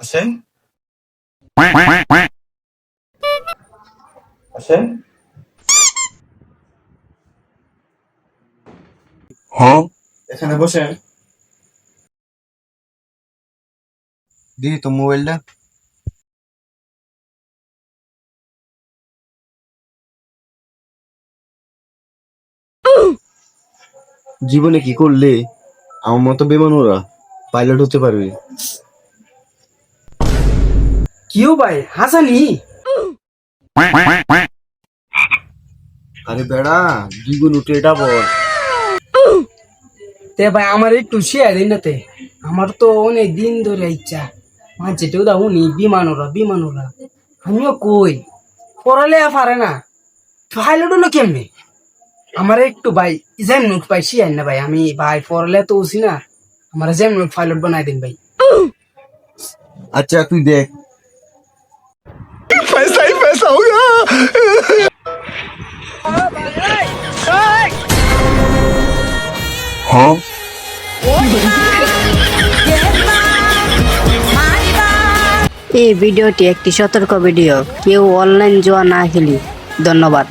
আসেন আসেন হ্যাঁ। এখানে বসেন। দিদি তো মোবাইলটা? জীবনে কি করলে? আমার মতো বেমানুরা পাইলট হতে পারবে। কিউ ভাই হাসানি? আরে বেড়া দ্বিগুণ উঠে এটা বল। তে ভাই আমার একটু শেয়ার দিন না তে। আমার তো অনেক দিন ধরে ইচ্ছা। মাঝে টেউ দা উনি বিমানরা বিমানরা আমিও কই? পড়ালে পারে না। পাইলট হলো কেমনে? আমার একটু ভাই যেমন পাই শিয়ার না ভাই। আমি ভাই পড়ালে তো উঠি না। আমার যেমন পাইলট বানাই দিন ভাই। আচ্ছা তুই দেখ। এই ভিডিওটি একটি সতর্ক ভিডিও। কেউ অনলাইন জোয়া না খেলি। ধন্যবাদ।